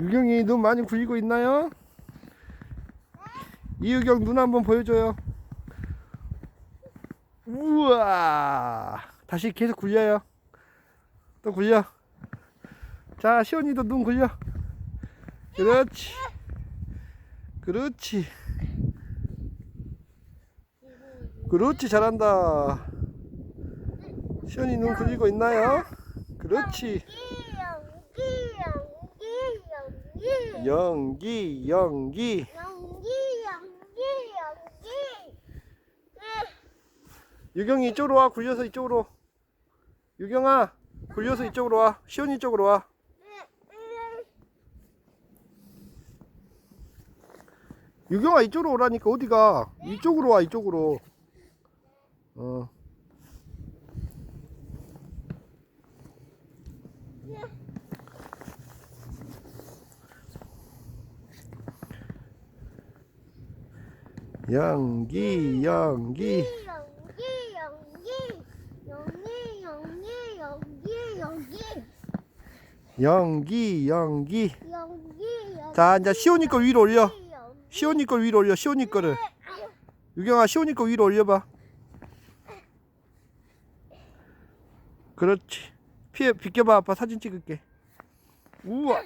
유경이 눈 많이 굴리고 있나요? 이유경 눈 한번 보여줘요. 우와. 다시 계속 굴려요. 또 굴려. 자, 시원이도 눈 굴려. 그렇지. 그렇지. 그렇지, 잘한다. 시원이 눈 굴리고 있나요? 그렇지. 연기 연기 연기 연기, 연기. 연기 유경이 이쪽으로 와. 굴려서 이쪽으로. 유경아, 굴려서 이쪽으로 와. 시원이 쪽으로 와. 유경아 이쪽으로 오라니까 어디가? 이쪽으로 와 이쪽으로. 어. 연기 연기 연기 연기 연기 연기 연기 연기 연기 연기. 연기 자 이제 시온이 거 위로 올려. 시온이 걸 위로 올려. 시온이 거를. 유경아 시온이 거 위로 올려봐. 그렇지. 피해 비켜봐 아빠 사진 찍을게. 우와.